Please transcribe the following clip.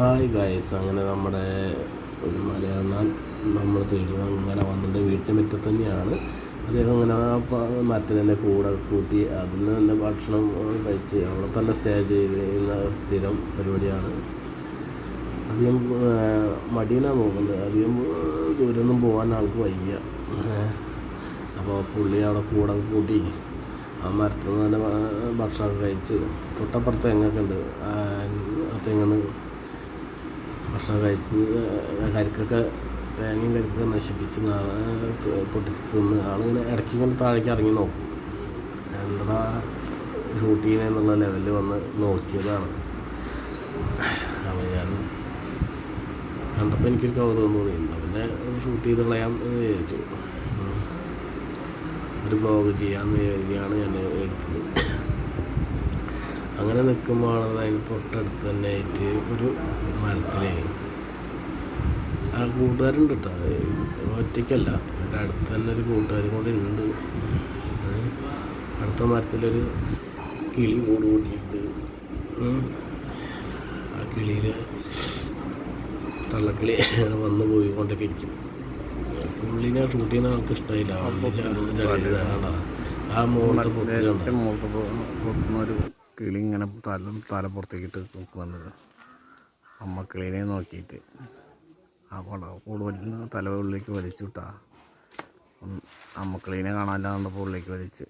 Hi guys അങ്ങനെ നമ്മുടെ ഒരു മലയാളം നമ്മൾ തേടി അങ്ങനെ വന്നിട്ട് വീട്ടിൽ മുറ്റത്ത് തന്നെയാണ്. അദ്ദേഹം അങ്ങനെ തന്നെ കൂടെ കൂട്ടി അതിൽ നിന്ന് തന്നെ ഭക്ഷണം കഴിച്ച് അവിടെ തന്നെ സ്റ്റേ ചെയ്ത് ഇന്ന സ്ഥിരം പരിപാടിയാണ്. അധികം മടിയിലാണ് നോക്കുന്നത് അധികം ദൂരമൊന്നും പോകാൻ ആൾക്ക് വയ്യ. അപ്പോൾ പുള്ളി അവിടെ കൂടെ കൂട്ടി ആ മരത്തിൽ നിന്ന് തന്നെ ഭക്ഷണമൊക്കെ കഴിച്ച് തൊട്ടപ്പുറത്ത് തെങ്ങൊക്കെ ഉണ്ട്. തെങ്ങിന്ന് ഭക്ഷണം കഴിക്കുന്നത് കരിക്കൊക്കെ തേങ്ങയും കരിക്കൊക്കെ നശിപ്പിച്ച് പൊട്ടി തിന്ന് ആളിങ്ങനെ ഇടയ്ക്ക് ഇങ്ങനെ താഴേക്ക് ഇറങ്ങി നോക്കും. എന്താ ഷൂട്ട് ചെയ്യുന്നതെന്നുള്ള ലെവലിൽ വന്ന് നോക്കിയതാണ്. അപ്പോൾ ഞാൻ കണ്ടപ്പോൾ എനിക്കൊരു കൗതുകം തോന്നി. പിന്നെ ഷൂട്ട് ചെയ്ത് കളയാം എന്ന് വിചാരിച്ചു. ഒരു ബ്ലോഗ് ചെയ്യാമെന്ന് വിചാരിക്കുകയാണ് ഞാൻ എടുത്തത്. അങ്ങനെ നിൽക്കുമ്പോഴാണ് അതിന് തൊട്ടടുത്ത് തന്നെ ആയിട്ട് ഒരു മരത്തിലേ ആ കൂട്ടുകാരുണ്ട് കേട്ടോ ഒറ്റയ്ക്കല്ല എന്റെ അടുത്ത് തന്നെ ഒരു കൂട്ടുകാരും കൂടെ ഉണ്ട്. അടുത്ത മരത്തിലൊരു കിളി കൂട് കൂട്ടിയിട്ട്. ആ കിളിയിൽ തള്ളക്കിളി അങ്ങനെ വന്ന് പോയി കൊണ്ടൊക്കെ ഇരിക്കും പുള്ളിനെ ഷൂട്ട് ചെയ്യുന്ന ആൾക്ക് ഇഷ്ടമായില്ല? ആ മുകളിലത്തെ പൊത്തിലുണ്ടോ കിളി ഇങ്ങനെ തല തല പുറത്തേക്കിട്ട് നോക്കുന്നുണ്ട്. അമ്മ കിളീനെ നോക്കിയിട്ട് ആ പട കൂടുതൽ തല ഉള്ളിലേക്ക് വലിച്ചു വിട്ടാ അമ്മ കിളീനെ കാണാനില്ല കണ്ടപ്പോൾ ഉള്ളിലേക്ക് വലിച്ച്.